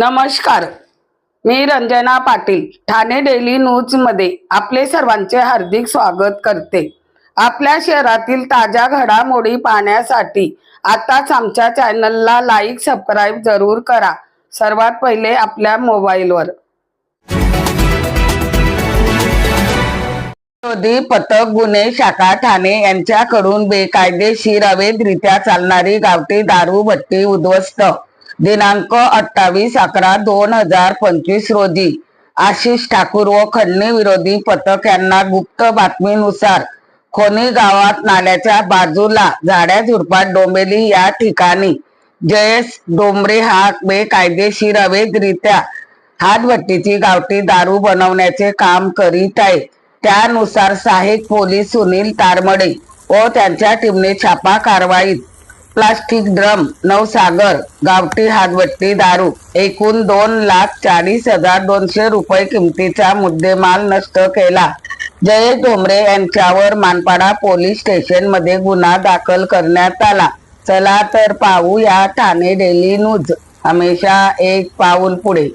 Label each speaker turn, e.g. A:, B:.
A: नमस्कार. मी रंजना पाटील ठाणे डेली न्यूजमध्ये आपले सर्वांचे हार्दिक स्वागत करते. आपल्या शहरातील ताज्या घडामोडी पाहण्यासाठी आताच आमच्या चॅनलला लाईक सबस्क्राईब जरूर करा. सर्वात पहिले आपल्या मोबाईलवर. विरोधी पथक गुन्हे शाखा ठाणे यांच्याकडून बेकायदेशीर अवैधरित्या चालणारी गावठी दारू भट्टी उद्ध्वस्त दिनांक अठ्ठावीस अकरा दोन हजार पंचवीस रोजी आशिष ठाकूर व खंडणी विरोधी पथक यांना गुप्त बातमीनुसार खोनी गावात नाल्याच्या बाजूला झाड्या झुडपात डोंबेली या ठिकाणी जयेश डोंबरे हा बेकायदेशीर अवैधरित्या हातभट्टीची गावठी दारू बनवण्याचे काम करीत आहे त्यानुसार सहाय्यक पोलीस सुनील तारमडे व त्यांच्या टीमने छापा कारवाईत प्लास्टिक ड्रम नवसागर गावठी हातबट्टी दारू एकूण दोन लाख चाळीस हजार दोनशे रुपये किमतीचा मुद्देमाल नष्ट केला. जयेश डोंबरे यांच्यावर मानपाडा पोलीस स्टेशनमध्ये गुन्हा दाखल करण्यात आला. चला तर पाहू या ठाणे डेली न्यूज. हमेशा एक पाऊल पुढे.